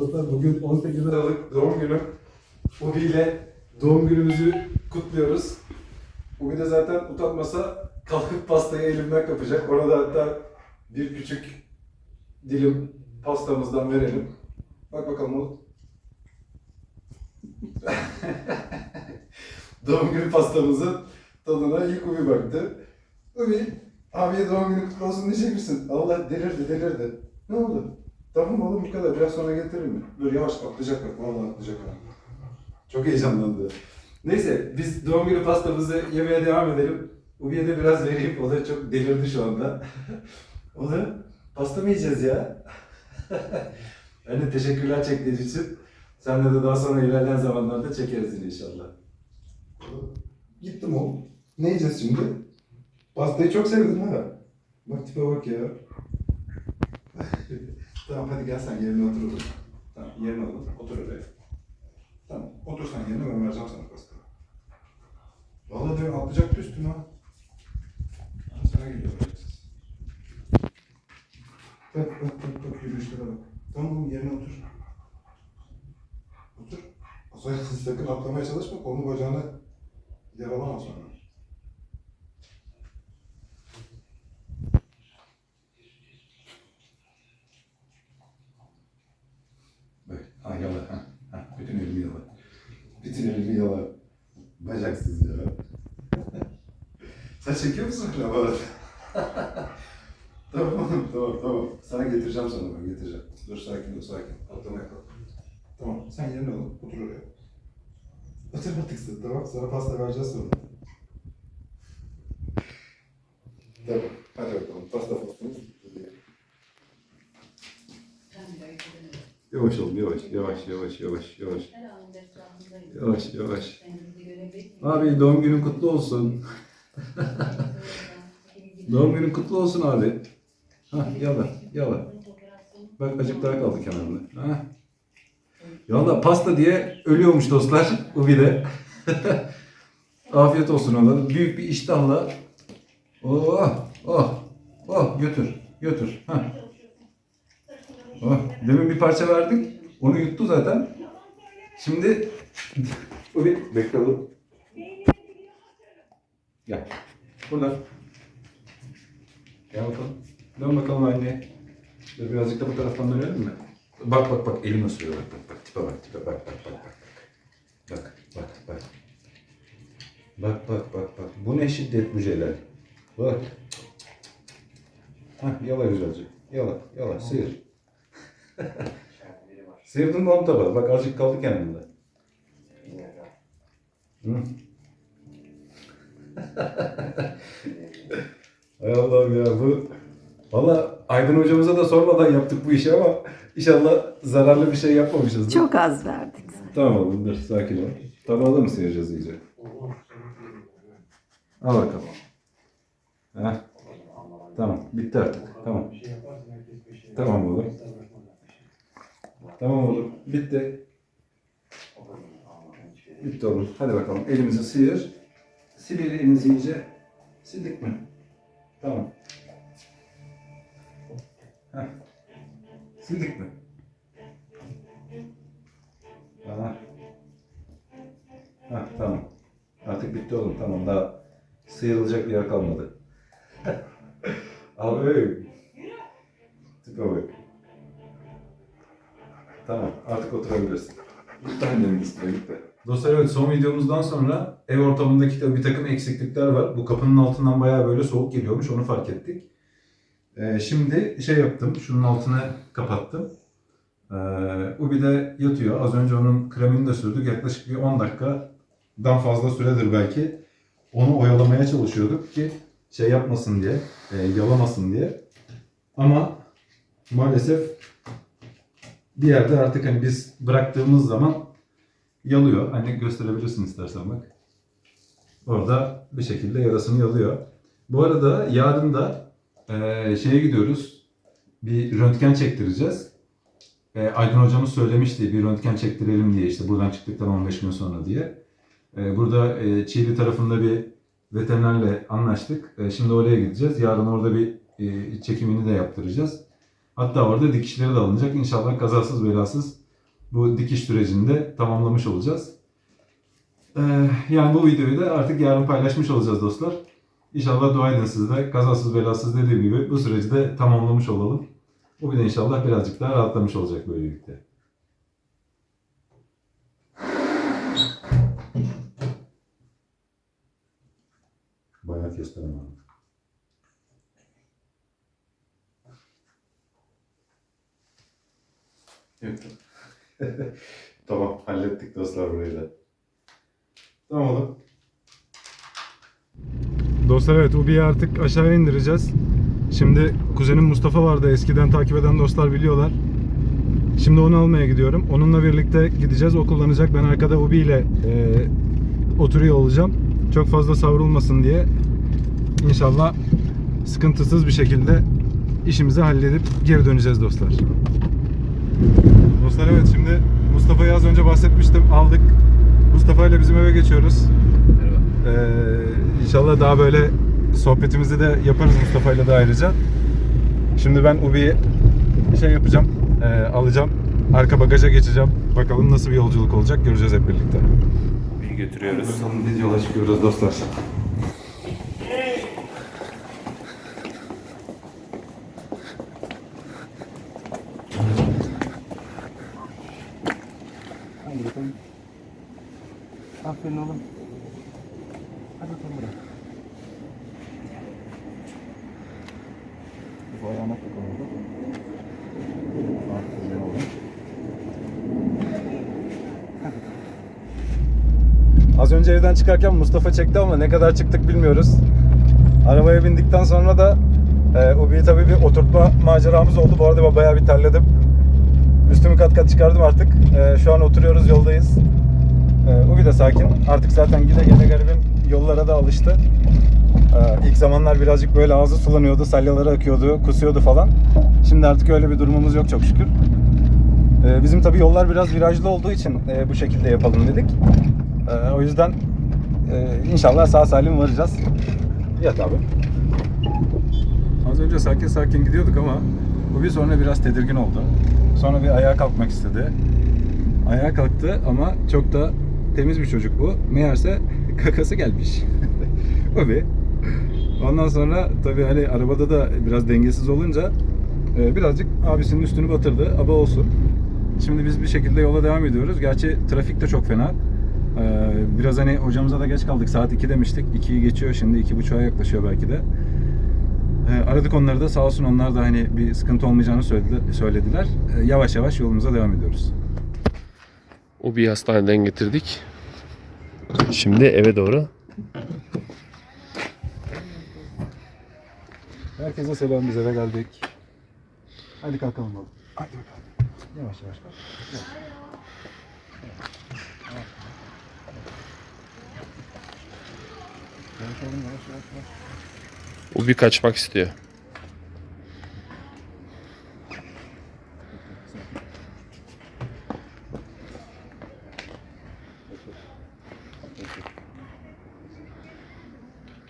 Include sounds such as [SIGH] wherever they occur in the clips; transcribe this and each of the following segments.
dostlar. Bugün 18 Aralık doğum günü. Ubi ile doğum günümüzü kutluyoruz. Ubi de zaten utanmasa kalkıp pastayı elimden kapacak. Ona da hatta bir küçük dilim pastamızdan verelim. Bak bakalım Umut. [LAUGHS] doğum günü pastamızın tadına ilk Ubi baktı. Ubi, abiye doğum günü kutlu olsun diyecek misin? Allah delirdi delirdi. Ne oldu? Tamam oğlum bu kadar. Biraz sonra getiririm mi? Dur yavaş atlayacak bak. Vallahi atlayacak. Çok heyecanlandı. Neyse biz doğum günü pastamızı yemeye devam edelim. Ubi'ye de biraz vereyim. O da çok delirdi şu anda. [LAUGHS] o da pasta mı yiyeceğiz ya? [LAUGHS] de teşekkürler çektiğin için. Senle de daha sonra ilerleyen zamanlarda çekeriz yine inşallah. Gittim oğlum. Ne yiyeceğiz şimdi? Pastayı çok sevdim ha. Bak tipe bak ya. [LAUGHS] tamam hadi gel sen yerine otur oğlum. Tamam yerine otur. Otur oraya. Tamam otur sen yerine ben vereceğim sana pastayı. Vallahi diyorum atlayacaktı üstüne ha. Ha, Sana geliyor bırakacaksın. Bak bak bak bak yürüyüşlere bak. Tamam oğlum yerine otur. Otur. O zaman sakın atlamaya çalışma kolunu bacağını yaralama sonra. Bak, ha yala, ha. ha. Bütün elimi yala. Bütün elimi yala. Bacaksız ya. Sen çekiyor musun hala bu arada? tamam oğlum, tamam, tamam. Sana getireceğim sana ben, getireceğim. Dur sakin ol, sakin. Kalk. Tamam, sen yerine ol, otur oraya. Otur artık sen, tamam. Sana pasta vereceğiz sonra. Tamam, hadi bakalım. Pasta pastamız. Yavaş ol, yavaş, yavaş, yavaş, yavaş, yavaş. Yavaş, yavaş. Abi doğum günün kutlu olsun. [LAUGHS] Doğum günün kutlu olsun abi. Hah, yala, yala. Bak acık daha kaldı kenarında. Ha. Yallah pasta diye ölüyormuş dostlar. Ubi'de. [LAUGHS] Afiyet olsun ona. Büyük bir iştahla. Oh, oh, oh götür, götür. Hah. Oh, demin bir parça verdik. Onu yuttu zaten. Şimdi [LAUGHS] Ubi bekle oğlum. Gel. Burada. Gel bakalım. Dön bakalım anne. Dur birazcık da bu taraftan dönelim mi? Bak bak bak elim ısırıyor bak bak bak tipe bak tipe bak bak bak bak. Bak bak bak. Bak bak bak bak. Bu ne şiddet bu Celal. Bak. Hah yala güzelce. Yala yala sıyır. [LAUGHS] Sıyırdın mı onu tabağı. Bak azıcık kaldı kendinde. Hay Allah'ım ya bu Valla Aydın hocamıza da sormadan yaptık bu işi ama inşallah zararlı bir şey yapmamışızdır. Çok az verdik. Tamam oğlum dur sakin ol. Tabağı da mı sıyıracağız iyice? Al bakalım. Heh. Tamam bitti artık. Tamam. Tamam oğlum. Tamam oğlum. Bitti. Bitti oğlum. Hadi bakalım. Elimizi sıyır. Sil elimizi iyice. Sildik mi? Tamam. Heh. Sildik mi? Tamam. Heh, tamam. Artık bitti oğlum. Tamam. Daha sıyrılacak bir yer kalmadı. [LAUGHS] Abi. Tipe bak. Tamam. Artık oturabilirsin. Gitti gitti. Dostlar evet son videomuzdan sonra ev ortamındaki tabii bir takım eksiklikler var. Bu kapının altından bayağı böyle soğuk geliyormuş. Onu fark ettik. Ee, şimdi şey yaptım. Şunun altını kapattım. Ee, Ubi de yatıyor. Az önce onun kremini de sürdük. Yaklaşık bir 10 dakikadan fazla süredir belki. Onu oyalamaya çalışıyorduk ki şey yapmasın diye, e, yalamasın diye. Ama maalesef bir yerde artık hani biz bıraktığımız zaman yalıyor. Hani gösterebilirsin istersen bak. Orada bir şekilde yarasını yalıyor. Bu arada yarın da e, şeye gidiyoruz. Bir röntgen çektireceğiz. E, Aydın hocamız söylemişti bir röntgen çektirelim diye işte buradan çıktıktan 15 gün sonra diye. E, burada e, Çiğli tarafında bir veterinerle anlaştık. E, şimdi oraya gideceğiz. Yarın orada bir e, çekimini de yaptıracağız. Hatta orada dikişleri de alınacak. İnşallah kazasız belasız bu dikiş sürecini de tamamlamış olacağız. Ee, yani bu videoyu da artık yarın paylaşmış olacağız dostlar. İnşallah dua edin siz de kazasız belasız dediğim gibi bu süreci de tamamlamış olalım. Bir de inşallah birazcık daha rahatlamış olacak böylelikle. Bayağı kestirim abi. [LAUGHS] tamam hallettik dostlar burayı da. Tamam oğlum. Dostlar evet Ubi'yi artık aşağıya indireceğiz. Şimdi kuzenim Mustafa vardı eskiden takip eden dostlar biliyorlar. Şimdi onu almaya gidiyorum. Onunla birlikte gideceğiz. O kullanacak. Ben arkada Ubi ile e, oturuyor olacağım. Çok fazla savrulmasın diye. İnşallah sıkıntısız bir şekilde işimizi halledip geri döneceğiz dostlar. Dostlar evet şimdi Mustafa'yı az önce bahsetmiştim. Aldık. Mustafa ile bizim eve geçiyoruz. Ee, inşallah daha böyle sohbetimizi de yaparız Mustafa ile de ayrıca. Şimdi ben Ubi'yi şey yapacağım, e, alacağım. Arka bagaja geçeceğim. Bakalım nasıl bir yolculuk olacak göreceğiz hep birlikte. Bir götürüyoruz. Bakalım biz yola çıkıyoruz dostlar. Hadi bakalım. Aferin oğlum. Hadi bakalım bırak. Bu ayağına takıldı. Aferin oğlum. Az önce evden çıkarken Mustafa çekti ama ne kadar çıktık bilmiyoruz. Arabaya bindikten sonra da e, Ubi'yi tabii bir oturtma maceramız oldu. Bu arada bayağı bir terledim. Üstümü kat kat çıkardım artık. E, şu an oturuyoruz, yoldayız. E, Ubi de sakin. Artık zaten gide gele garibim yollara da alıştı. E, ilk zamanlar birazcık böyle ağzı sulanıyordu, salyaları akıyordu, kusuyordu falan. Şimdi artık öyle bir durumumuz yok çok şükür. E, bizim tabii yollar biraz virajlı olduğu için e, bu şekilde yapalım dedik. Ee, o yüzden e, inşallah sağ salim varacağız. Yat abi. Az önce sakin sakin gidiyorduk ama bu bir sonra biraz tedirgin oldu. Sonra bir ayağa kalkmak istedi. Ayağa kalktı ama çok da temiz bir çocuk bu. Meğerse kakası gelmiş. [LAUGHS] o bir. Ondan sonra tabii hani arabada da biraz dengesiz olunca e, birazcık abisinin üstünü batırdı. Aba olsun. Şimdi biz bir şekilde yola devam ediyoruz. Gerçi trafik de çok fena. Ee, biraz hani hocamıza da geç kaldık. Saat 2 demiştik. 2'yi geçiyor şimdi. 2.30'a yaklaşıyor belki de. Ee, aradık onları da. Sağ olsun onlar da hani bir sıkıntı olmayacağını söyledi, söylediler. Ee, yavaş yavaş yolumuza devam ediyoruz. Ubi'yi hastaneden getirdik. Şimdi eve doğru. Herkese selam. Biz eve geldik. Hadi kalkalım oğlum. Hadi bakalım. Yavaş yavaş kalk. Yavaş. Yavaş oğlum yavaş yavaş yavaş. Ubi kaçmak istiyor.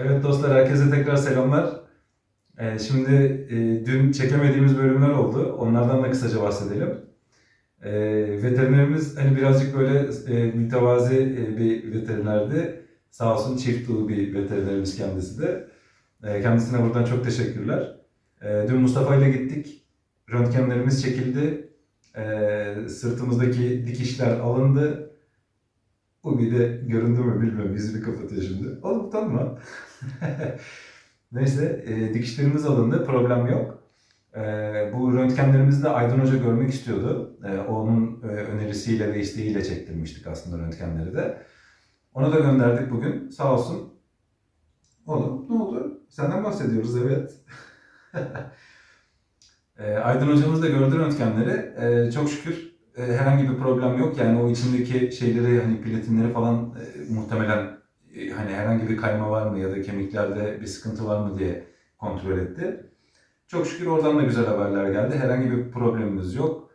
Evet dostlar herkese tekrar selamlar. Ee, şimdi e, dün çekemediğimiz bölümler oldu. Onlardan da kısaca bahsedelim. Ee, veterinerimiz hani birazcık böyle e, mütevazi e, bir veterinerdi. Sağ olsun çift dolu bir veterinerimiz kendisi de. E, kendisine buradan çok teşekkürler. Dün Mustafa ile gittik. Röntgenlerimiz çekildi. Sırtımızdaki dikişler alındı. Bu bir de göründü mü bilmiyorum. Yüzünü kapatıyor şimdi. Oğlum utanma. [LAUGHS] Neyse e, dikişlerimiz alındı. Problem yok. E, bu röntgenlerimizi de Aydın Hoca görmek istiyordu. E, onun e, önerisiyle ve isteğiyle çektirmiştik aslında röntgenleri de. Onu da gönderdik bugün. Sağ olsun. Oğlum ne oldu? Senden bahsediyoruz evet. [LAUGHS] e, Aydın hocamız da gördü röntgenleri. E, çok şükür e, herhangi bir problem yok. Yani o içindeki şeyleri hani platinleri falan e, muhtemelen e, hani herhangi bir kayma var mı ya da kemiklerde bir sıkıntı var mı diye kontrol etti. Çok şükür oradan da güzel haberler geldi. Herhangi bir problemimiz yok.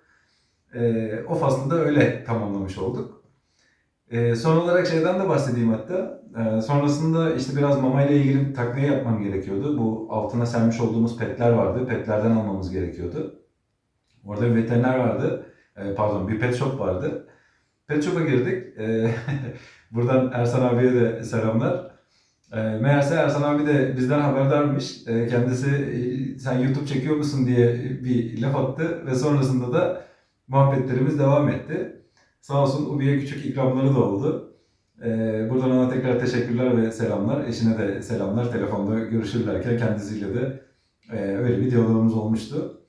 E, o faslı da öyle tamamlamış olduk. E, son olarak şeyden de bahsedeyim hatta. E, sonrasında işte biraz mamayla ilgili takviye yapmam gerekiyordu. Bu altına sermiş olduğumuz petler vardı. Petlerden almamız gerekiyordu. Orada bir veteriner vardı. E, pardon bir pet shop vardı. Pet shop'a girdik. E, [LAUGHS] buradan Ersan abiye de selamlar. E, meğerse Ersan abi de bizden haberdarmış. E, kendisi e, sen YouTube çekiyor musun diye bir laf attı ve sonrasında da muhabbetlerimiz devam etti. Sağ olsun Ubi'ye küçük ikramları da oldu. Ee, buradan ona tekrar teşekkürler ve selamlar. Eşine de selamlar. Telefonda görüşürlerken kendisiyle de e, öyle bir diyalogumuz olmuştu.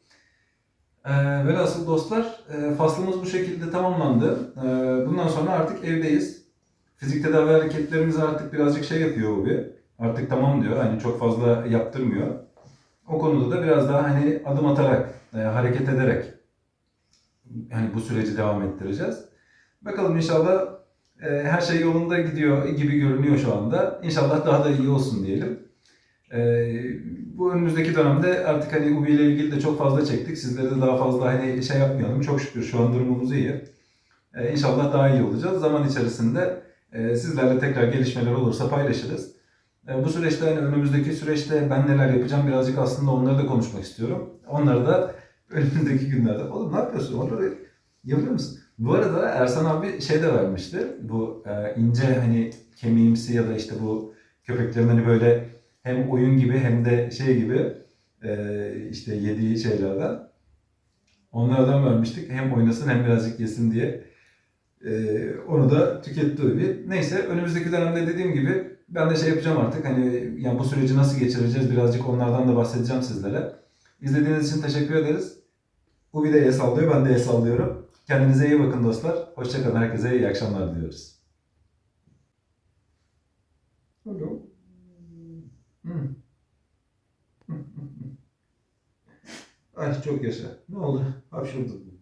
Ee, velhasıl dostlar e, faslımız bu şekilde tamamlandı. Ee, bundan sonra artık evdeyiz. Fizik tedavi hareketlerimizi artık birazcık şey yapıyor Ubi. Artık tamam diyor. Hani çok fazla yaptırmıyor. O konuda da biraz daha hani adım atarak, e, hareket ederek hani bu süreci devam ettireceğiz. Bakalım inşallah e, her şey yolunda gidiyor gibi görünüyor şu anda. İnşallah daha da iyi olsun diyelim. E, bu önümüzdeki dönemde artık hani UBI ile ilgili de çok fazla çektik. Sizlere de daha fazla hani şey yapmayalım. Çok şükür şu an durumumuz iyi. E, inşallah daha iyi olacağız. Zaman içerisinde e, sizlerle tekrar gelişmeler olursa paylaşırız. E, bu süreçte hani önümüzdeki süreçte ben neler yapacağım birazcık aslında onları da konuşmak istiyorum. Onları da [LAUGHS] önümüzdeki günlerde. Oğlum ne yapıyorsun? Onları yapıyor musun? Bu arada Ersan abi şey de vermişti. Bu e, ince hani kemiğimsi ya da işte bu köpeklerin hani böyle hem oyun gibi hem de şey gibi e, işte yediği şeylerden. Onlardan vermiştik. Hem oynasın hem birazcık yesin diye. E, onu da tüketti bir. Neyse önümüzdeki dönemde dediğim gibi ben de şey yapacağım artık. Hani yani bu süreci nasıl geçireceğiz birazcık onlardan da bahsedeceğim sizlere. İzlediğiniz için teşekkür ederiz. Bu bir de el sallıyor, ben de el sallıyorum. Kendinize iyi bakın dostlar. Hoşçakalın. Herkese iyi akşamlar diliyoruz. Ay çok yaşa. Ne oldu? Hapşurdun?